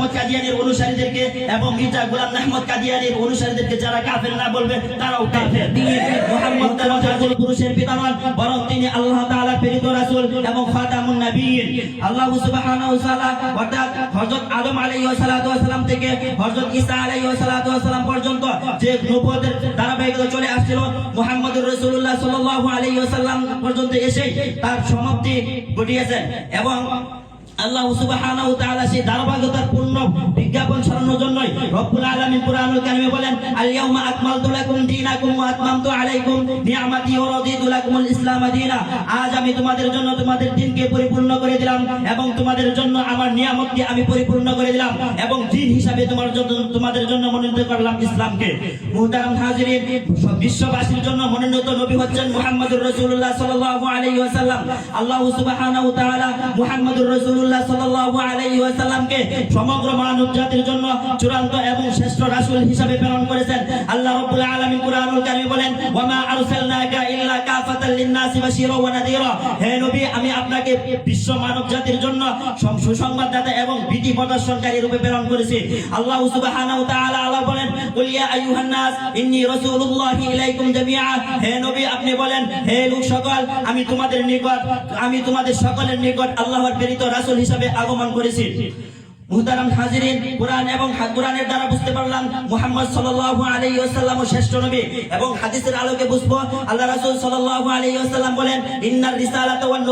আহমদ কাদিয়ানির অনুসারীদেরকে এবং মির্জা গোলাম আহমদ কাদিয়ানির অনুসারীদেরকে যারা কাফের না বলবে, তারাও কাফের। তিনি মুহাম্মদ তাআলা পুরুষের বরং তিনি আল্লাহ প্রেরিত এবং খাতামুন নবিয়্যিন আল্লাহ অর্থাৎ আদম ওয়াস সালাম থেকে হযরত সালাম পর্যন্ত যে ধারাবাহিকতা চলে আসছিল, মুহাম্মদুর রাসূলুল্লাহ সাল্লাল্লাহু পর্যন্ত এসে তার সমাপ্তি ঘটিয়েছেন এবং আল্লাহ সুবহানাহু তাআলা সেই ধারাবাহিকতার পূর্ণ বিজ্ঞাপন ছড়ানোর জন্যই রব্বুল আলামিন কুরআনুল কারিমে বলেন আল ইয়াউমা আকমালতু লাকুম দীনাকুম ওয়া আতমামতু আলাইকুম নি'মাতি ওয়া রাদিতু লাকুমুল ইসলাম দীনা। আজ আমি তোমাদের জন্য তোমাদের দিনকে পরিপূর্ণ করে দিলাম এবং তোমাদের জন্য আমার নিয়ামতকে আমি পরিপূর্ণ করে দিলাম এবং দিন হিসাবে তোমার জন্য তোমাদের জন্য মনোনীত করলাম ইসলামকে। মুহতারাম হাজিরিন বিশ্ববাসীর জন্য মনোনীত নবী হচ্ছেন মুহাম্মদুর রাসূলুল্লাহ সাল্লাল্লাহু আলাইহি ওয়াসাল্লাম। আল্লাহ সুবহানাহু তাআলা মুহাম্মদুর রাসূলুল্লাহ সাল্লাল্লাহু আলাইহি ওয়াসাল্লামকে সমগ্র মানব জাতির জন্য চূড়ান্ত এবং শ্রেষ্ঠ রাসূল হিসাবে প্রেরণ করেছেন। আল্লাহ রাব্বুল আলামিন কুরআনুল কারীমে বলেন, ওয়া মা আরসালনাকা হে নবী, আমি আপনাকে বিশ্ব মানব জাতির জন্য সুসংবাদদাতা এবং ভীতি প্রদর্শনকারী রূপে প্রেরণ করেছি। আল্লাহ সুবহানাহু তাআলা আল্লাহ বলেন, কুল ইয়া আইয়ুহান নাস ইন্নী রাসূলুল্লাহি ইলাইকুম জামিআ। হে নবী, আপনি বলেন, হে লোক সকল, আমি তোমাদের নিকট, আমি তোমাদের সকলের নিকট আল্লাহর প্রেরিত রাসূল হিসাবে আগমন করেছি। এবং দ্বারা বুঝতে পারলাম মুহাম্মদ সাল্লাল্লাহু আলাইহি ওয়াসাল্লাম শ্রেষ্ঠ নবী এবং হাদিসের আলোকে বুঝব। আল্লাহ রাসূল সাল্লাল্লাহু আলাইহি বলেন, ইন্নার রিসালাতা ওয়ান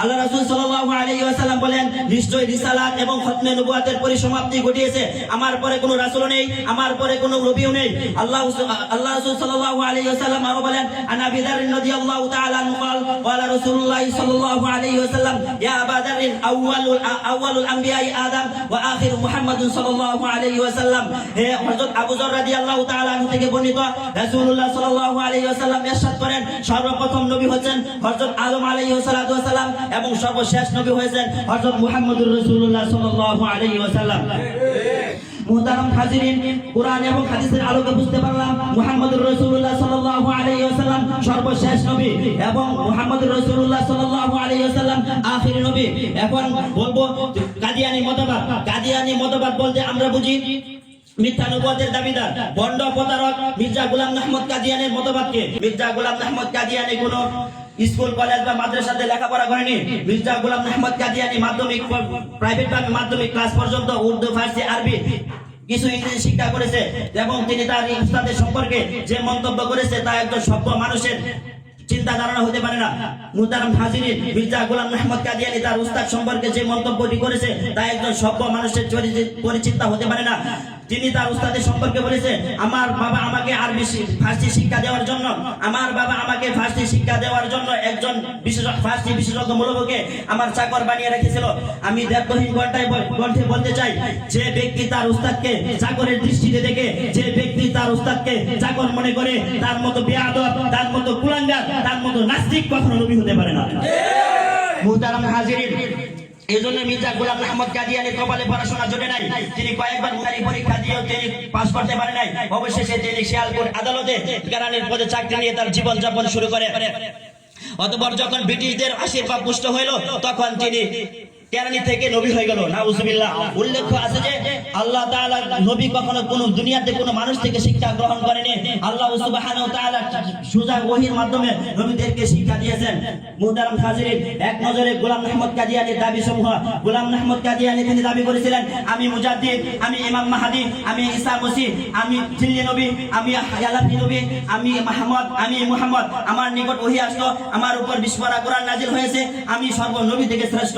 আল্লাহ রাসূল সাল্লাল্লাহু আলাইহি ওয়াসাল্লাম বলেন নিশ্চয় রিসালাত এবং খতমে নবুয়াতের পরিসমাপ্তি ঘটিয়েছে আমার পরে কোনো রাসূল নেই আমার পরে কোনো নবীও নেই আল্লাহ আল্লাহ রাসূল সাল্লাল্লাহু আলাইহি ওয়াসাল্লাম আরো বলেন আন আবি যার রাদিয়াল্লাহু তাআলা আনহু قال قال رسول الله صلى الله عليه وسلم يا ابا ذر اول اول الانبياء ادم واخر محمد صلى الله عليه وسلم হে হযরত আবু যর রাদিয়াল্লাহু তাআলা আনহু থেকে বর্ণিত রাসূলুল্লাহ সাল্লাল্লাহু আলাইহি ওয়াসাল্লাম ইরশাদ করেন সর্বপ্রথম নবী হচ্ছেন হযরত আদম আলাইহি সালাতু ওয়াসালাম এবং সর্বশেষ নবী হয়েছেন হযরত মুহাম্মদুর রাসূলুল্লাহ সাল্লাল্লাহু আলাইহি ওয়াসাল্লাম। মুহতারাম হাজিরিন, কোরআন এবং হাদিসের আলোকে বুঝতে পারলাম সর্বশেষ নবী এবং মুহাম্মদুর রাসূলুল্লাহ সাল্লাল্লাহু আলাইহি ওয়াসাল্লাম আখির নবী। এখন বলব কাদিয়ানি মতবাদ কাদিয়ানি মতবাদ বলতে আমরা বুঝি মিথ্যা নবুয়তের দাবিদার, বন্ড প্রতারক মির্জা গোলাম আহমদ কাদিয়ানের মতবাদকে। মির্জা গোলাম আহমদ কাদিয়ানি কোনো স্কুল, কলেজ বা মাদ্রাসাতে লেখাপড়া করেনি। মির্জা গোলাম আহমদ কাদিয়ানি মাধ্যমিক প্রাইভেট ভাবে মাধ্যমিক ক্লাস পর্যন্ত উর্দু, ফার্সি, আরবি কিছু ইংরেজি শিক্ষা করেছে এবং তিনি তার উস্তাদের সম্পর্কে যে মন্তব্য করেছে তা একজন সভ্য মানুষের চিন্তা ধারণা হতে পারে না। মুহতারাম হাজিরিন মির্জা গোলাম আহমদ কাদিয়ানি তার উস্তাদ সম্পর্কে যে মন্তব্যটি করেছে তা একজন সভ্য মানুষের পরিচিন্তা হতে পারে না। তিনি তার উস্তাদের সম্পর্কে বলেছে, আমার বাবা আমাকে আরবি শি- ফার্সি শিক্ষা দেওয়ার জন্য, আমার বাবা আমাকে ফার্সি শিক্ষা দেওয়ার জন্য একজন বিশেষ ফার্সি বিশেষজ্ঞ মূলবকে আমার চাকর বানিয়ে রেখেছিল। আমি দেবহীন ঘন্টায় কণ্ঠে বলতে চাই, যে ব্যক্তি তার উস্তাদকে চাকরের দৃষ্টিতে দেখে, যে ব্যক্তি তার উস্তাদকে চাকর মনে করে, তার মতো বেয়াদব, তার মতো কুলাঙ্গার, তার মতো নাস্তিক কখনো নবী হতে পারে না। এই জন্য মির্জা গোলাম আহমদ কাদিয়ানি কপালে পড়াশোনা জোটে নাই। তিনি কয়েকবার মুখারি পরীক্ষা দিয়েও তিনি পাশ করতে পারে নাই। অবশেষে তিনি শিয়ালপুর আদালতে কেরানির পদে চাকরি নিয়ে তার জীবন যাপন শুরু করে। অতপর যখন ব্রিটিশদের আশীর্বাদ পুষ্ট হইল, তখন তিনি কেরানি থেকে নবী হয়ে গেল। না নাউজুবিল্লাহ। উল্লেখ্য আছে যে আল্লাহ তাআলা নবী কখনো কোনো দুনিয়াতে কোনো মানুষ থেকে শিক্ষা গ্রহণ করেনি। আল্লাহ সুবহানাহু ওয়া তাআলা সুজা ওহীর মাধ্যমে নবীদেরকে শিক্ষা দিয়েছেন। মুহতারাম হাজিরিন, এক নজরে গোলাম আহমদ কাদিয়ানির দাবি সমূহ গোলাম আহমদ কাদিয়ানি তিনি দাবি করেছিলেন, আমি মুজাদ্দিদ, আমি ইমাম মাহাদি, আমি ঈসা মসিহ, আমি জিল্লি নবী, আমি নবী, আমি আমি মুহাম্মদ, আমার নিকট ওহী আসলো, আমার উপর বিস্ফোরা কোরআন নাজিল হয়েছে, আমি সর্ব নবী থেকে শ্রেষ্ঠ।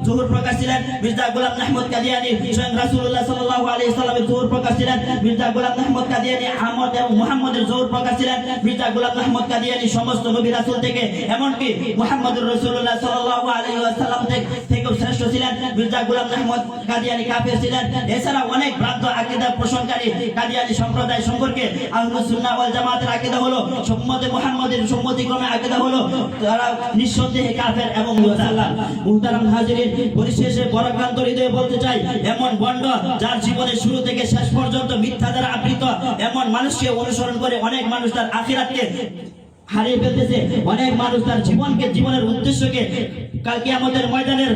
জহুর প্রকাশ ছিলেন মির্জা গোলাম আহমদ কাদিয়ানি, স্বয়ং রাসূলুল্লাহ সাল্লাল্লাহু আলাইহি সাল্লামের জহুর প্রকাশ ছিলেন মির্জা গোলাম আহমদ কাদিয়ানি, আহমদ এবং মুহাম্মদের জহুর প্রকাশ ছিলেন মির্জা গোলাম আহমদ কাদিয়ানি সমস্ত নবী রাসূল থেকে, এমনকি মুহাম্মদুর রাসূলুল্লাহ সাল্লাল্লাহু আলাইহি ওয়াসাল্লাম থেকে, থেকেও শ্রেষ্ঠ ছিলেন মির্জা গোলাম আহমদ কাদিয়ানি কাফির ছিলেন। এছাড়া অনেক ভ্রান্ত আকীদা পোষণকারী কাদিয়ানি সম্প্রদায় সম্পর্কে আহলুস সুন্নাহ ওয়াল জামাতের আকীদা হলো, সুম্মতে মুহাম্মদের সম্মতিক্রমে আকীদা হলো, তারা নিঃসন্দেহে কাফের এবং মুহতারাম হাজিরিন পরিশেষে বরাক্রান্ত হৃদয়ে বলতে চাই, এমন বন্ড যার জীবনের শুরু থেকে শেষ পর্যন্ত মিথ্যা দ্বারা আবৃত, এমন মানুষকে অনুসরণ করে অনেক মানুষ তার আখিরাতকে হারিয়ে ফেলতেছে, অনেক মানুষ তার জীবনকে, জীবনের উদ্দেশ্যকে কালকে আমাদের ময়দানের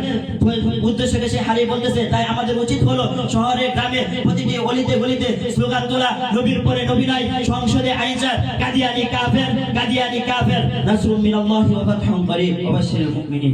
উদ্দেশ্যকে সে হারিয়ে বলতেছে তাই আমাদের উচিত হলো শহরে, গ্রামে, প্রতিটি অলিতে গলিতে স্লোগান তোলা, নবীর পরে নবী নাই, সংসদে আইনচার কাদিয়ানি কাফের কাদিয়ানি কাফের। নাসরুম মিনাল্লাহি ওয়া ফাতহুম করিম ওয়া মুমিনিন।